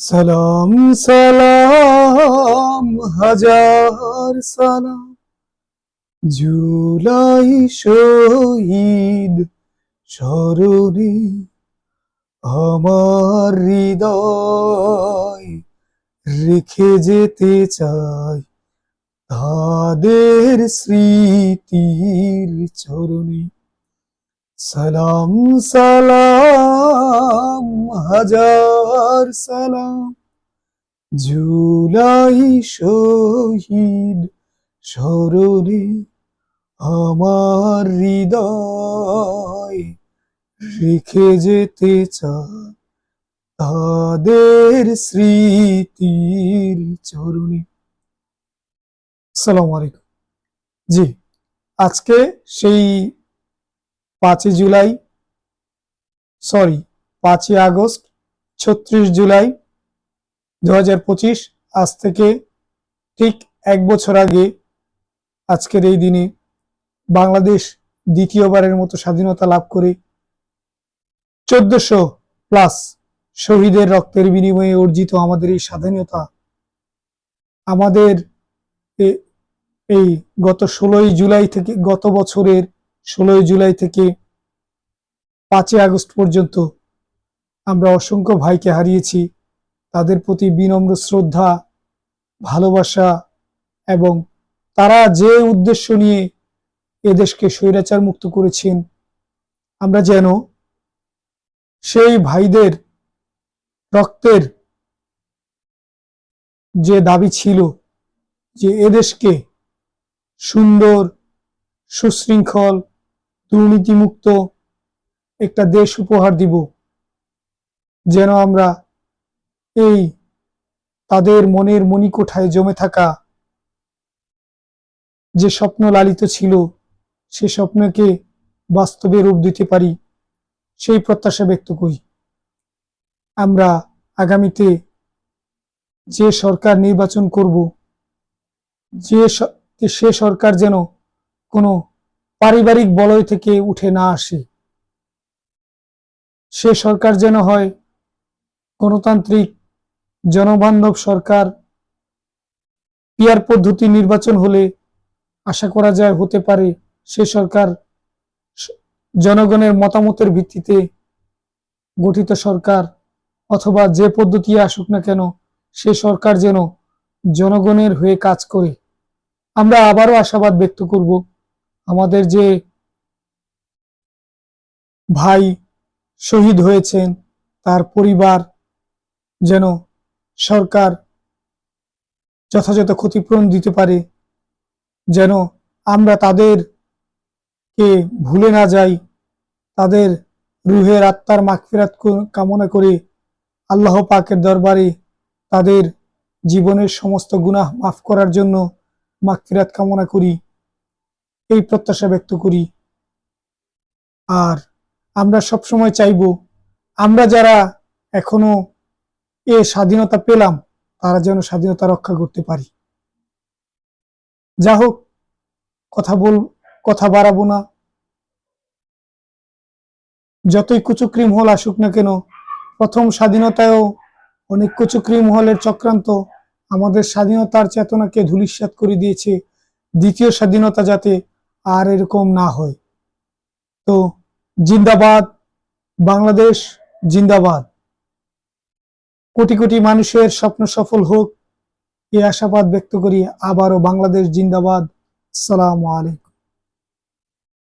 সালাম সালাম, হাজার সালাম। জুলাই শহীদ স্মরণে আমার হৃদয় রেখে যেতে চাই তাদের স্মৃতির চরণে। সালাম সালাম, হাজার সালাম। জুলাই শহীদ স্মরণে আমার হৃদয় রেখে যেতে চাই তাদের স্মৃতির চরণে। আসসালামু আলাইকুম। জি, আজকে সেই পাঁচই জুলাই, সরি, পাঁচই আগস্ট ছত্রিশ জুলাই দু হাজার পঁচিশ। আজ থেকে ঠিক এক বছর আগে আজকের এই দিনে বাংলাদেশ দ্বিতীয়বারের মতো স্বাধীনতা লাভ করে চোদ্দশো প্লাস শহীদের রক্তের বিনিময়ে অর্জিত আমাদের এই স্বাধীনতা, আমাদের এই গত ষোলোই জুলাই থেকে, গত বছরের ষোলোই জুলাই থেকে পাঁচই আগস্ট পর্যন্ত আমরা অসংখ্য ভাইকে হারিয়েছি। তাদের প্রতি বিনম্র শ্রদ্ধা, ভালোবাসা এবং তারা যে উদ্দেশ্য নিয়ে এদেশকে স্বৈরাচার মুক্ত করেছেন, আমরা যেন সেই ভাইদের রক্তের যে দাবি ছিল যে এদেশকে সুন্দর, সুশৃঙ্খল, দুর্নীতিমুক্ত একটা দেশ উপহার দিব যেন আমরা এই তাদের মনের মণিকোঠায় জমে থাকা যে স্বপ্ন লালিত ছিল, সে স্বপ্নকে বাস্তবে রূপ দিতে পারি, সেই প্রত্যাশা ব্যক্ত করি। আমরা আগামীতে যে সরকার নির্বাচন করব, যে সে সরকার যেন কোনো পারিবারিক বলয় থেকে উঠে না আসে, সে সরকার যেন হয় গণতান্ত্রিক জনবান্ধব সরকার পিয়ার পদ্ধতি নির্বাচন হলে আশা করা যায় হতে পারে সে সরকার জনগণের মতামতের ভিত্তিতে গঠিত সরকার অথবা যে পদ্ধতি আসুক না কেন সে সরকার যেন জনগণের হয়ে কাজ করে। আমরা আবারও আশাবাদ ব্যক্ত করব, আমাদের যে ভাই শহীদ হয়েছেন, তার পরিবার যেন সরকার যথাযথ ক্ষতিপূরণ দিতে পারে, যেন আমরা তাদেরকে ভুলে না যাই, তাদের রুহের আত্মার মাগফিরাত ক- কামনা করে আল্লাহ পাকের দরবারে তাদের জীবনের সমস্ত গুনাহ মাফ করার জন্য মাগফিরাত কামনা করি, এই প্রত্যাশা ব্যক্ত করি। আর আমরা সবসময় চাইব, আমরা যারা এখনও এ স্বাধীনতা পেলাম, তারা যেন স্বাধীনতা রক্ষা করতে পারি। যা হোক, কথা বল, কথা বাড়াবো না। যতই কুচুক্রি মহল আসুক না কেন, প্রথম স্বাধীনতায়ও অনেক কুচুক্রি মহলের চক্রান্ত আমাদের স্বাধীনতার চেতনাকে ধূলিসাৎ করে দিয়েছে। দ্বিতীয় স্বাধীনতা যাতে আর এরকম না হয়। তো, জিন্দাবাদ, বাংলাদেশ, জিন্দাবাদ। কোটি কোটি মানুষের স্বপ্ন সফল হোক, এই আশাবাদ ব্যক্ত করি আবারও বাংলাদেশ জিন্দাবাদ। সালাম আলাইকুম।